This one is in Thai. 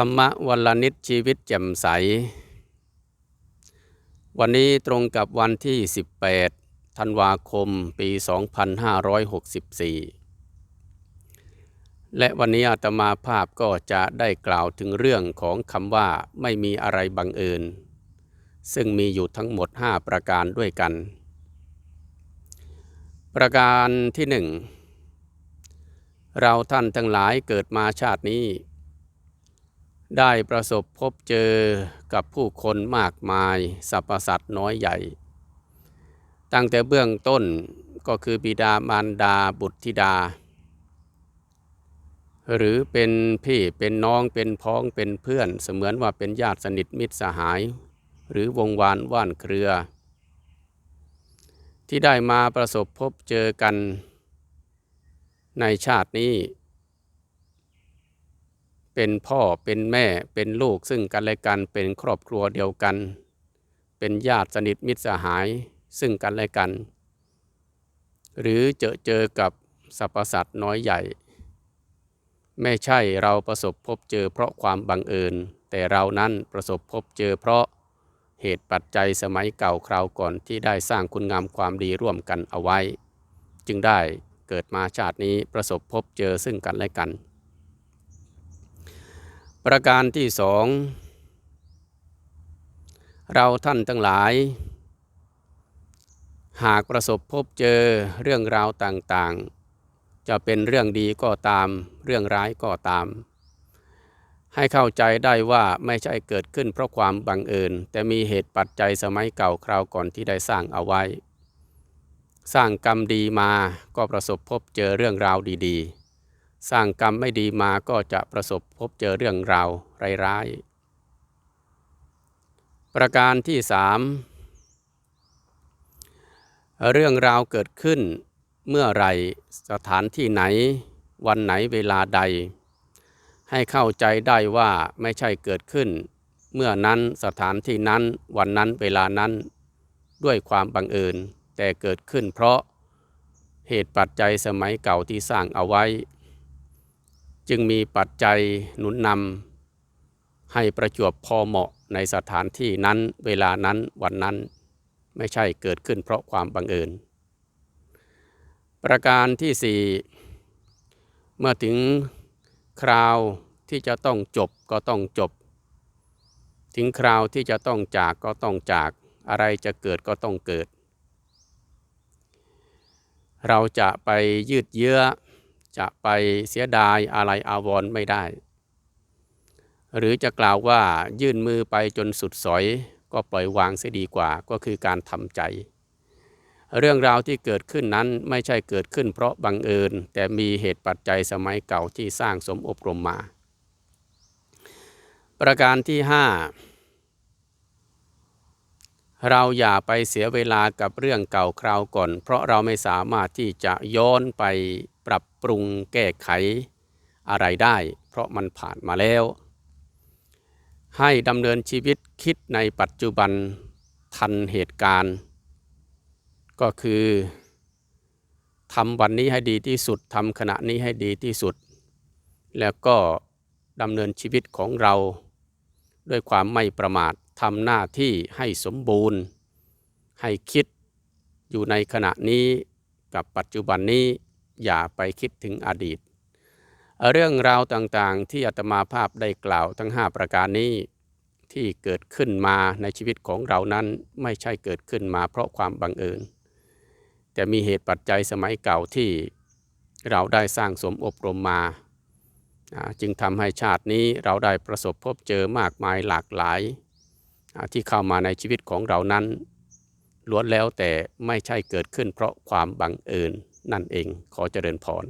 ธรรมะวันละนิดชีวิตแจ่มใส วันนี้ตรงกับวันที่ 18 ธันวาคม ปี 2564 และวันนี้อาตมาภาพก็จะได้กล่าวถึงเรื่องของคำว่าไม่มีอะไรบังเอิญ ซึ่งมีอยู่ทั้งหมด 5 ประการด้วยกัน ประการที่หนึ่งเราท่านทั้งหลายเกิดมาชาตินี้ ได้ประสบพบเจอกับผู้คนมากมายสรรพสัตว์น้อยใหญ่ ตั้งแต่เบื้องต้นก็คือบิดามารดาบุตรธิดา หรือเป็นพี่เป็นน้องเป็นพ้องเป็นเพื่อน เสมือนว่าเป็นญาติสนิทมิตรสหาย หรือวงวานว่านเครือ ที่ได้มาประสบพบเจอกันในชาตินี้ เป็นพ่อเป็นแม่เป็นลูกซึ่งกันและกันเป็นครอบครัวเดียวกัน เป็นญาติสนิทมิตรสหายซึ่งกันและกัน หรือเจอเจอกับสรรพสัตว์น้อยใหญ่ ไม่ใช่เราประสบพบเจอเพราะความบังเอิญ แต่เรานั้นประสบพบเจอเพราะเหตุปัจจัยสมัยเก่าคราวก่อนที่ได้สร้างคุณงามความดีร่วมกันเอาไว้ จึงได้เกิดมาชาตินี้ประสบพบเจอซึ่งกันและกัน ประการที่สองเราท่านทั้งหลาย หากประสบพบเจอเรื่องราวต่างๆ จะเป็นเรื่องดีก็ตาม เรื่องร้ายก็ตาม ให้เข้าใจได้ว่าไม่ใช่เกิดขึ้นเพราะความบังเอิญ แต่มีเหตุปัจจัยสมัยเก่าคราวก่อนที่ได้สร้างเอาไว้ สร้างกรรมดีมาก็ประสบพบเจอเรื่องราวดี ๆ สร้างกรรมไม่ดีมาก็จะประสบพบเจอเรื่องราวร้ายๆ ประการที่สามเรื่องราวเกิดขึ้นเมื่อไรสถานที่ไหน วันไหนเวลาใด ให้เข้าใจได้ว่าไม่ใช่เกิดขึ้น เมื่อนั้นสถานที่นั้นวันนั้นเวลานั้น ด้วยความบังเอิญแต่เกิดขึ้นเพราะเหตุปัจจัยสมัยเก่าที่สร้างเอาไว้ จึงมีปัจจัยหนุนนำให้ประจวบพอเหมาะในสถานที่นั้นเวลานั้นวันนั้นไม่ใช่เกิดขึ้นเพราะความบังเอิญ ประการที่สี่เมื่อถึงคราวที่จะต้องจบก็ต้องจบ ถึงคราวที่จะต้องจากก็ต้องจากอะไรจะเกิดก็ต้องเกิด เราจะไปยืดเยื้อ จะไปเสียดายอะไรอาวรไม่ได้ หรือจะกล่าวว่ายื่นมือไปจนสุดสอย ก็ปล่อยวางเสียดีกว่าก็คือการทำใจ เรื่องราวที่เกิดขึ้นนั้นไม่ใช่เกิดขึ้นเพราะบังเอิญ แต่มีเหตุปัจจัยสมัยเก่าที่สร้างสมอบรมมา ประการที่ห้า เราอย่าไปเสียเวลากับเรื่องเก่าคราวก่อน เพราะเราไม่สามารถที่จะย้อนไปปรับปรุงแก้ไขอะไรได้ เพราะมันผ่านมาแล้ว ให้ดำเนินชีวิตคิดในปัจจุบันทันเหตุการณ์ ก็คือทำวันนี้ให้ดีที่สุดทำขณะนี้ให้ดีที่สุด แล้วก็ดำเนินชีวิตของเรา ด้วยความไม่ประมาท ทำหน้าที่ให้สมบูรณ์ ให้คิดอยู่ในขณะนี้กับปัจจุบันนี้อย่าไปคิดถึงอดีต เรื่องราวต่างๆ ที่อาตมาภาพได้กล่าวทั้ง 5 ประการนี้ที่เกิดขึ้นมาในชีวิตของเรานั้นไม่ใช่เกิดขึ้นมาเพราะความบังเอิญ แต่มีเหตุปัจจัยสมัยเก่าที่เราได้สร้างสมอบรมมา จึงทำให้ชาตินี้เราได้ประสบพบเจอมากมายหลากหลาย ที่เข้ามาในชีวิตของเรานั้นล้วนแล้วแต่ไม่ใช่เกิดขึ้นเพราะความบังเอิญนั่นเองขอเจริญพร